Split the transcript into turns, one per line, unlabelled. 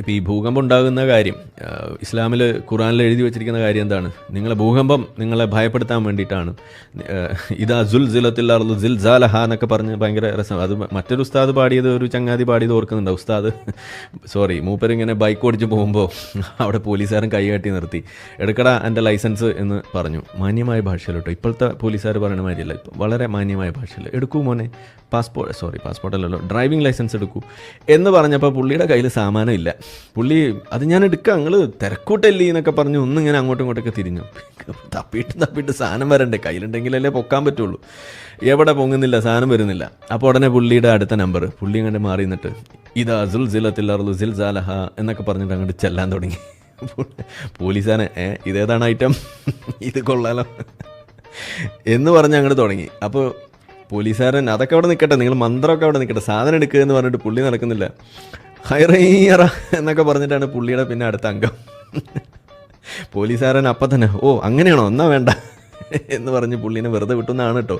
ഇപ്പോൾ ഈ ഭൂകമ്പം ഉണ്ടാകുന്ന കാര്യം ഇസ്ലാമിൽ ഖുറാനിൽ എഴുതി വെച്ചിരിക്കുന്ന കാര്യം എന്താണ്? നിങ്ങളെ ഭൂകമ്പം നിങ്ങളെ ഭയപ്പെടുത്താൻ വേണ്ടിയിട്ടാണ്. ഇതാ ജുൽ ജിലത്തിൽ അറുതു ജിൽ ജാലഹ എന്നൊക്കെ പറഞ്ഞ് ഭയങ്കര രസം. അത് മറ്റൊരു ഉസ്താദ് പാടിയത് ഒരു ചങ്ങാതി പാടിയത് ഓർക്കുന്നുണ്ട്? ഉസ്താദ് സോറി മൂപ്പരിങ്ങനെ ബൈക്ക് ഓടിച്ച് പോകുമ്പോൾ അവിടെ പോലീസുകാരൻ കൈ കാട്ടി നിർത്തി. എടുക്കടാ എന്റെ ലൈസൻസ് എന്ന് പറഞ്ഞു. മാന്യമായ ഭാഷയിൽ കേട്ടോ ഇപ്പോഴത്തെ പോലീസുകാർ പറയുന്ന മാതിരിയല്ല. വളരെ മാന്യമായ ഭാഷയിൽ എടുക്കൂ മോനെ പാസ്പോർട്ട് സോറി പാസ്പോർട്ടല്ലല്ലോ. ഡ്രൈവിംഗ് ലൈസൻസ് എടുക്കൂ എന്ന് പറഞ്ഞപ്പോൾ പുള്ളിയുടെ കയ്യിൽ സാമാനം ഇല്ല. പുള്ളി അത് ഞാൻ എടുക്കാം. നിങ്ങൾ തിരക്കൂട്ടല്ലേ എന്നൊക്കെ പറഞ്ഞ് ഒന്നിങ്ങനെ അങ്ങോട്ടും ഇങ്ങോട്ടൊക്കെ തിരിഞ്ഞു. തപ്പിയിട്ട് തപ്പിയിട്ട് സാധനം വരണ്ടേ? കയ്യിലുണ്ടെങ്കിലല്ലേ പൊക്കാൻ പറ്റുള്ളൂ. എവിടെ പൊങ്ങുന്നില്ല സാധനം വരുന്നില്ല. അപ്പോൾ ഉടനെ പുള്ളിയുടെ അടുത്ത നമ്പർ പുള്ളി അങ്ങോട്ട് മാറി നിന്നിട്ട് ഇതാ സുൽ ജിലത്തില്ലറുള്ളൂ സിൽ സാലഹ എന്നൊക്കെ പറഞ്ഞിട്ട് അങ്ങോട്ട് ചെല്ലാൻ തുടങ്ങി. പോലീസാനെ ഏ ഇതേതാണ് ഐറ്റം ഇത് കൊള്ളാലോ. എന്ന് പറഞ്ഞ് അങ്ങോട്ട് തുടങ്ങി. അപ്പോൾ പോലീസുകാരൻ അതൊക്കെ അവിടെ നിൽക്കട്ടെ നിങ്ങൾ മന്ത്രമൊക്കെ അവിടെ നിൽക്കട്ടെ സാധനം എടുക്കുക എന്ന് പറഞ്ഞിട്ട് പുള്ളി നടക്കുന്നില്ല. ഹൈറൈയറ എന്നൊക്കെ പറഞ്ഞിട്ടാണ് പുള്ളിയുടെ പിന്നെ അടുത്ത അംഗം. പോലീസുകാരൻ അപ്പം തന്നെ ഓ അങ്ങനെയാണോ? എന്നാ വേണ്ട എന്ന് പറഞ്ഞ് പുള്ളീനെ വെറുതെ വിട്ടുന്നതാണ് കേട്ടോ